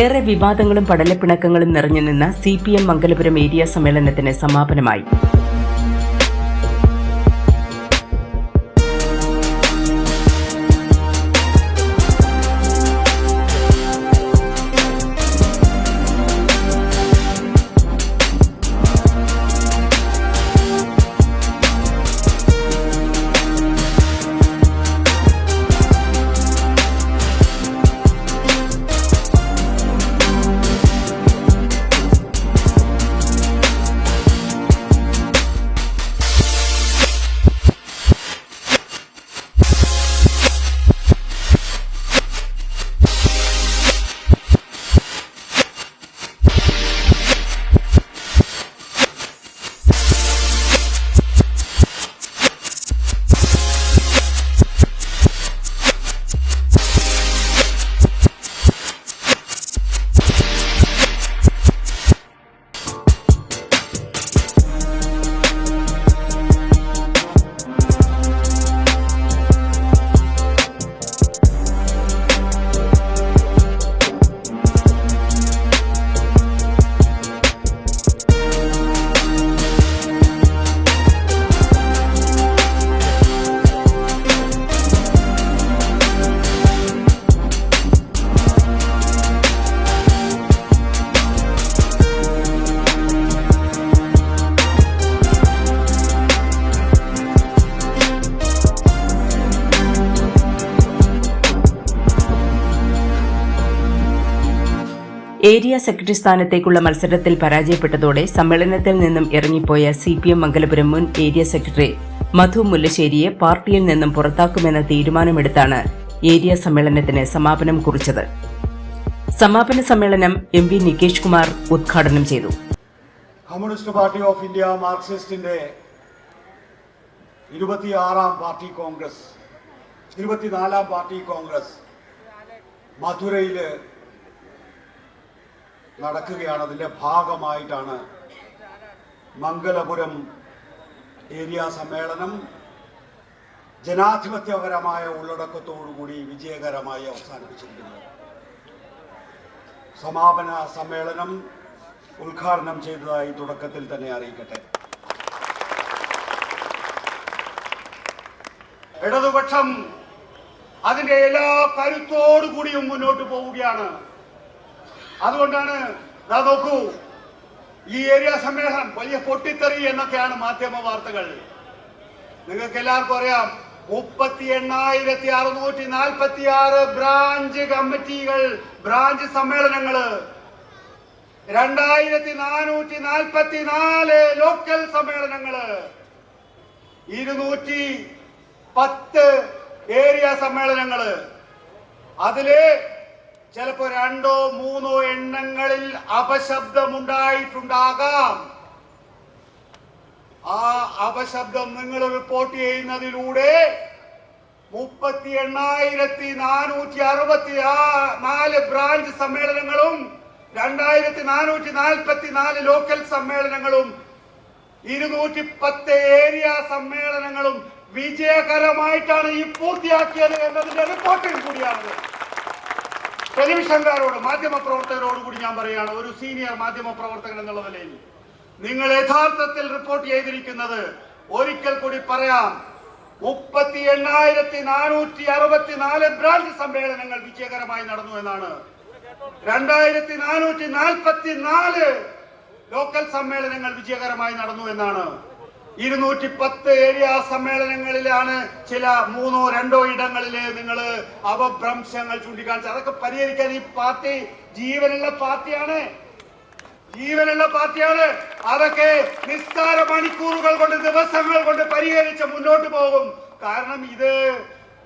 ഏറെ വിവാദങ്ങളും പടലപ്പിണക്കങ്ങളും നിറഞ്ഞു നിന്ന C P M Mangalapuram area സമ്മേളനത്തിന് സമാപനമായി. ഏരിയ സെക്രട്ടറി സ്ഥാനത്തേക്കുള്ള മത്സരത്തിൽ പരാജയപ്പെട്ടതോടെ സമ്മേളനത്തിൽ നിന്നും ഇറങ്ങിപ്പോയ സി പി എം മംഗലപുരം മുൻ ഏരിയ സെക്രട്ടറി മധു മുല്ലശ്ശേരിയെ പാർട്ടിയിൽ നിന്നും പുറത്താക്കുമെന്ന തീരുമാനമെടുത്താണ് ഏരിയ സമ്മേളനത്തിന് സമാപനം കുറിച്ചത്. സമാപന സമ്മേളനം എം വി നികേഷ് കുമാർ ഉദ്ഘാടനം ചെയ്തു. കമ്മ്യൂണിസ്റ്റ് പാർട്ടി ഓഫ് ഇന്ത്യ മാർക്സിസ്റ്റിന്റെ ഇരുപത്തിയാറാം പാർട്ടി കോൺഗ്രസ് ഇരുപത്തിനാലാം പാർട്ടി കോൺഗ്രസ് മധുരയിൽ നടക്കുകയാണ്. അതിന്റെ ഭാഗമായിട്ടാണ് മംഗലപുരം ഏരിയ സമ്മേളനം ജനാധിപത്യപരമായ ഉള്ളടക്കത്തോടുകൂടി വിജയകരമായി അവസാനിപ്പിച്ചിരിക്കുന്നത്. സമാപന സമ്മേളനം ഉദ്ഘാടനം ചെയ്തതായി തുടക്കത്തിൽ തന്നെ അറിയിക്കട്ടെ. ഇടതുപക്ഷം അതിന്റെ എല്ലാ കരുത്തോടു കൂടിയും മുന്നോട്ട് പോവുകയാണ്. അതുകൊണ്ടാണ് ദാ നോക്കൂ ഈ ഏരിയ സമ്മേളനം വലിയ പൊട്ടിത്തെറി എന്നൊക്കെയാണ് മാധ്യമ വാർത്തകൾ. നിങ്ങൾക്ക് എല്ലാവർക്കും അറിയാം മുപ്പത്തി എണ്ണായിരത്തി അറുന്നൂറ്റി നാൽപ്പത്തി ആറ് ബ്രാഞ്ച് കമ്മിറ്റികൾ ബ്രാഞ്ച് സമ്മേളനങ്ങൾ രണ്ടായിരത്തി നാനൂറ്റി നാൽപ്പത്തി നാല് ലോക്കൽ സമ്മേളനങ്ങൾ ഇരുന്നൂറ്റി പത്ത് ഏരിയ സമ്മേളനങ്ങൾ അതിൽ ചിലപ്പോ രണ്ടോ മൂന്നോ എണ്ണങ്ങളിൽ അപശബ്ദമുണ്ടായിട്ടുണ്ടാകാം. ആ അപശബ്ദം നിങ്ങൾ റിപ്പോർട്ട് ചെയ്യുന്നതിലൂടെ മുപ്പത്തി എണ്ണായിരത്തി നാനൂറ്റി അറുപത്തി നാല് ബ്രാഞ്ച് സമ്മേളനങ്ങളും രണ്ടായിരത്തി നാനൂറ്റി നാൽപ്പത്തി നാല് ലോക്കൽ സമ്മേളനങ്ങളും ഇരുന്നൂറ്റി പത്ത് ഏരിയ സമ്മേളനങ്ങളും വിജയകരമായിട്ടാണ് ഈ പൂർത്തിയാക്കിയത് എന്നതിന്റെ റിപ്പോർട്ടിൽ കൂടിയാണ് ടെലിവിഷൻകാരോട് മാധ്യമ പ്രവർത്തകരോട് കൂടി ഞാൻ പറയുകയാണ് ഒരു സീനിയർ മാധ്യമ പ്രവർത്തകൻ എന്നുള്ള നിലയിൽ. നിങ്ങൾ യഥാർത്ഥത്തിൽ റിപ്പോർട്ട് ചെയ്തിരിക്കുന്നത് ഒരിക്കൽ കൂടി പറയാം മുപ്പത്തി എണ്ണായിരത്തി നാനൂറ്റി അറുപത്തി നാല് ബ്രാഞ്ച് സമ്മേളനങ്ങൾ വിജയകരമായി നടന്നു എന്നാണ്. രണ്ടായിരത്തി നാനൂറ്റി നാൽപ്പത്തി നാല് ലോക്കൽ സമ്മേളനങ്ങൾ വിജയകരമായി നടന്നു എന്നാണ്. ഇരുന്നൂറ്റി പത്ത് ഏരിയ സമ്മേളനങ്ങളിലാണ് ചില മൂന്നോ രണ്ടോ ഇടങ്ങളിൽ നിങ്ങൾ അവഭ്രംശങ്ങൾ ചൂണ്ടിക്കാണിച്ചത്. അതൊക്കെ പരിഹരിക്കാൻ ഈ പാർട്ടി ജീവനുള്ള പാർട്ടിയാണ്. ജീവനുള്ള പാർട്ടിയാണ്. അതൊക്കെ നിസ്സാര മണിക്കൂറുകൾ കൊണ്ട് ദിവസങ്ങൾ കൊണ്ട് പരിഹരിച്ച് മുന്നോട്ട് പോകും. കാരണം ഇത്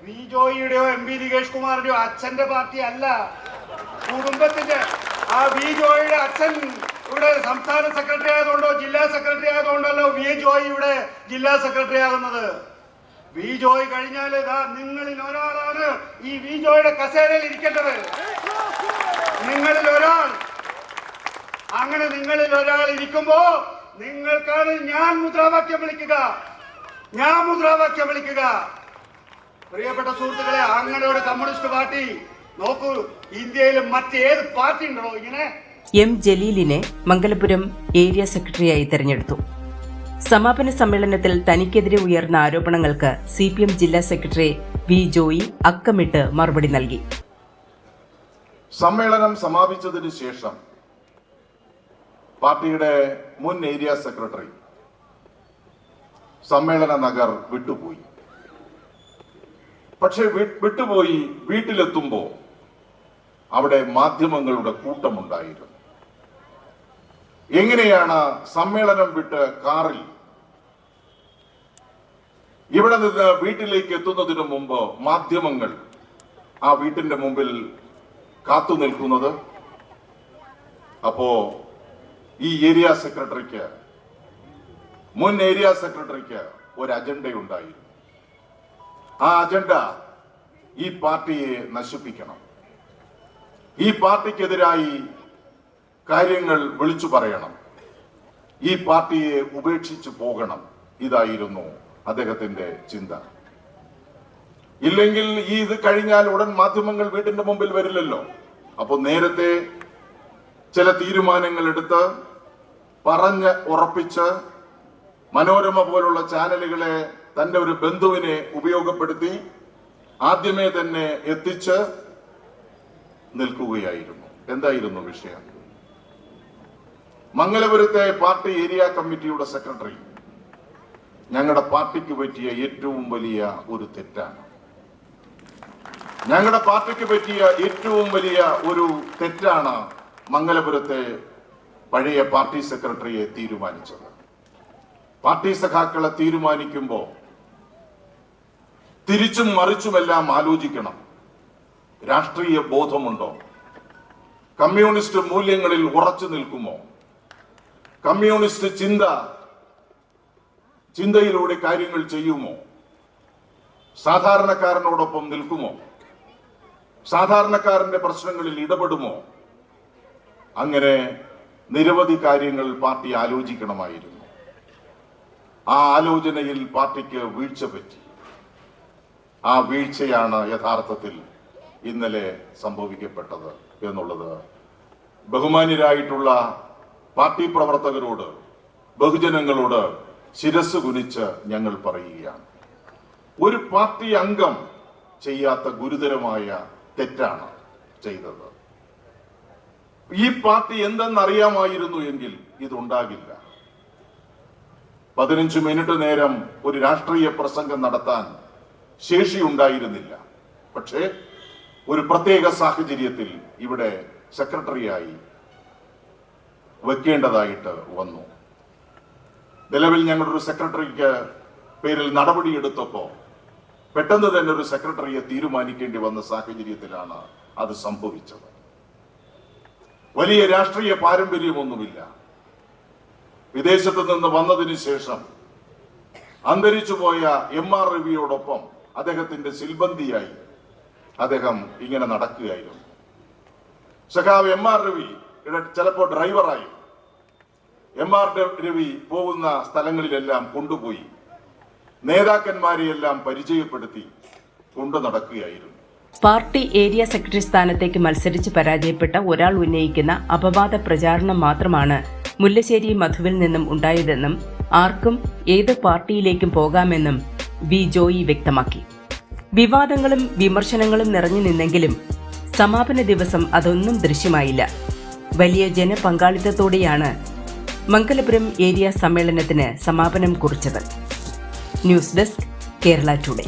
വി ജോയിയുടെയോ എം പി നികേഷ് കുമാറിന്റെയോ അച്ഛന്റെ പാർട്ടി അല്ല കുടുംബത്തിന്റെ ആ വി ജോയിയുടെ അച്ഛൻ ഇവിടെ സംസ്ഥാന സെക്രട്ടറി ആയതുകൊണ്ടോ ജില്ലാ സെക്രട്ടറി ആയതുകൊണ്ടല്ലോ വി ജോയ് ഇവിടെ ജില്ലാ സെക്രട്ടറി ആകുന്നത്. വി ജോയ് കഴിഞ്ഞാൽ നിങ്ങളിൽ ഒരാളാണ് ഈ വി ജോയുടെ കസേരയിൽ ഇരിക്കേണ്ടത്. നിങ്ങളിൽ ഒരാൾ. അങ്ങനെ നിങ്ങളിൽ ഒരാൾ ഇരിക്കുമ്പോ നിങ്ങൾക്കാണ് ഞാൻ മുദ്രാവാക്യം വിളിക്കുക. ഞാൻ മുദ്രാവാക്യം വിളിക്കുക. പ്രിയപ്പെട്ട സുഹൃത്തുക്കളെ അങ്ങനെ ഒരു കമ്മ്യൂണിസ്റ്റ് പാർട്ടി നോക്കൂ ഇന്ത്യയിൽ മറ്റേത് പാർട്ടി ഉണ്ടോ ഇങ്ങനെ? എം ജലീലിനെ മംഗലപുരം ഏരിയ സെക്രട്ടറിയായി തെരഞ്ഞെടുത്തു. സമാപന സമ്മേളനത്തിൽ തനിക്കെതിരെ ഉയർന്ന ആരോപണങ്ങൾക്ക് സി പി എം ജില്ലാ സെക്രട്ടറി വി ജോയി അക്കമിട്ട് മറുപടി നൽകി. സമ്മേളനം സമാപിച്ചതിന് ശേഷം പാർട്ടിയുടെ മുൻ ഏരിയ സെക്രട്ടറി സമ്മേളന നഗർ വിട്ടുപോയി. പക്ഷെ വിട്ടുപോയി വീട്ടിലെത്തുമ്പോ അവിടെ മാധ്യമങ്ങളുടെ കൂട്ടമുണ്ടായിരുന്നു. എങ്ങനെയാണ് സമ്മേളനം വിട്ട് കാറിൽ? ഇവിടെ നിന്ന് വീട്ടിലേക്ക് എത്തുന്നതിന് മുമ്പ് മാധ്യമങ്ങൾ ആ വീട്ടിന്റെ മുമ്പിൽ കാത്തു നിൽക്കുന്നത്. അപ്പോ ഈ ഏരിയ സെക്രട്ടറിക്ക് മുൻ ഏരിയ സെക്രട്ടറിക്ക് ഒരു അജണ്ടയുണ്ടായിരുന്നു. ആ അജണ്ട ഈ പാർട്ടിയെ നശിപ്പിക്കണം. ഈ പാർട്ടിക്കെതിരായി കാര്യങ്ങൾ വിളിച്ചു പറയണം. ഈ പാർട്ടിയെ ഉപേക്ഷിച്ചു പോകണം. ഇതായിരുന്നു അദ്ദേഹത്തിന്റെ ചിന്ത. ഇല്ലെങ്കിൽ ഈ ഇത് കഴിഞ്ഞാൽ ഉടൻ മാധ്യമങ്ങൾ വീട്ടിന്റെ മുമ്പിൽ വരില്ലല്ലോ. അപ്പോൾ നേരത്തെ ചില തീരുമാനങ്ങൾ എടുത്ത് പറഞ്ഞ് ഉറപ്പിച്ച് മനോരമ പോലുള്ള ചാനലുകളെ തന്റെ ഒരു ബന്ധുവിനെ ഉപയോഗപ്പെടുത്തി ആദ്യമേ തന്നെ എത്തിച്ച് നിൽക്കുകയായിരുന്നു. എന്തായിരുന്നു വിഷയം? മംഗലപുരത്തെ പാർട്ടി ഏരിയ കമ്മിറ്റിയുടെ സെക്രട്ടറി ഞങ്ങളുടെ പാർട്ടിക്ക് പറ്റിയ ഏറ്റവും വലിയ ഒരു തെറ്റാണ്. ഞങ്ങളുടെ പാർട്ടിക്ക് പറ്റിയ ഏറ്റവും വലിയ ഒരു തെറ്റാണ് മംഗലപുരത്തെ പഴയ പാർട്ടി സെക്രട്ടറിയെ തീരുമാനിച്ചത്. പാർട്ടി സഖാക്കളെ തീരുമാനിക്കുമ്പോൾ തിരിച്ചും മറിച്ചുമെല്ലാം ആലോചിക്കണം. രാഷ്ട്രീയ ബോധമുണ്ടോ? കമ്മ്യൂണിസ്റ്റ് മൂല്യങ്ങളിൽ ഉറച്ചു നിൽക്കുമോ? കമ്മ്യൂണിസ്റ്റ് ചിന്ത ചിന്തയിലൂടെ കാര്യങ്ങൾ ചെയ്യുമോ? സാധാരണക്കാരനോടൊപ്പം നിൽക്കുമോ? സാധാരണക്കാരന്റെ പ്രശ്നങ്ങളിൽ ഇടപെടുമോ? അങ്ങനെ നിരവധി കാര്യങ്ങൾ പാർട്ടി ആലോചിക്കണമായിരുന്നു. ആ ആലോചനയിൽ പാർട്ടിക്ക് വീഴ്ച പറ്റി. ആ വീഴ്ചയാണ് യഥാർത്ഥത്തിൽ ഇന്നലെ സംഭവിക്കപ്പെട്ടത് എന്നുള്ളത് ബഹുമാന്യരായിട്ടുള്ള പാർട്ടി പ്രവർത്തകരോട് ബഹുജനങ്ങളോട് ശിരസ് കുനിച്ച് ഞങ്ങൾ പറയുകയാണ്. ഒരു പാർട്ടി അംഗം ചെയ്യാത്ത ഗുരുതരമായ തെറ്റാണ് ചെയ്തത്. ഈ പാർട്ടി എന്തെന്നറിയാമായിരുന്നു എങ്കിൽ ഇതുണ്ടാകില്ല. പതിനഞ്ച് മിനിറ്റ് നേരം ഒരു രാഷ്ട്രീയ പ്രസംഗം നടത്താൻ ശേഷിയുണ്ടായിരുന്നില്ല പക്ഷേ ഒരു പ്രത്യേക സാഹചര്യത്തിൽ ഇവിടെ സെക്രട്ടറിയായി വെക്കേണ്ടതായിട്ട് വന്നു. നിലവിൽ ഒരു സെക്രട്ടറിക്ക് പേരിൽ നടപടിയെടുത്തപ്പോൾ പെട്ടെന്ന് തന്നെ ഒരു സെക്രട്ടറിയെ തീരുമാനിക്കേണ്ടി വന്ന സാഹചര്യത്തിലാണ് അത് സംഭവിച്ചത്. വലിയ രാഷ്ട്രീയ പാരമ്പര്യമൊന്നുമില്ല. വിദേശത്ത് നിന്ന് വന്നതിന് ശേഷം അന്തരിച്ചു പോയ എം ആർ രവിയോടൊപ്പം അദ്ദേഹത്തിന്റെ സിൽബന്തിയായി അദ്ദേഹം ഇങ്ങനെ നടക്കുകയായിരുന്നു. സഖാവ് എം ആർ രവി ചിലപ്പോൾ ഡ്രൈവറായും. എം ആർ രവി പോകുന്ന സ്ഥലങ്ങളിലെല്ലാം കൊണ്ടുപോയി. നേതാക്കന്മാരെയെല്ലാം പരിചയപ്പെടുത്തി കൊണ്ടു നടക്കുകയായിരുന്നു. പാർട്ടി ഏരിയ സെക്രട്ടറി സ്ഥാനത്തേക്ക് മത്സരിച്ച് പരാജയപ്പെട്ട ഒരാൾ ഉന്നയിക്കുന്ന അപവാദ പ്രചാരണം മാത്രമാണ് മുല്ലശ്ശേരി മധുവിൽ നിന്നും ഉണ്ടായതെന്നും ആർക്കും ഏത് പാർട്ടിയിലേക്കും പോകാമെന്നും വി ജോയി വ്യക്തമാക്കി. വിവാദങ്ങളും വിമർശനങ്ങളും നിറഞ്ഞു നിന്നെങ്കിലും സമാപന ദിവസം അതൊന്നും ദൃശ്യമായില്ല. വലിയ ജനപങ്കാളിത്തത്തോടെയാണ് മംഗലപുരം ഏരിയ സമ്മേളനത്തിന് സമാപനം കുറിച്ചത് ന്യൂസ് ഡെസ്ക് കേരള ടുഡേ.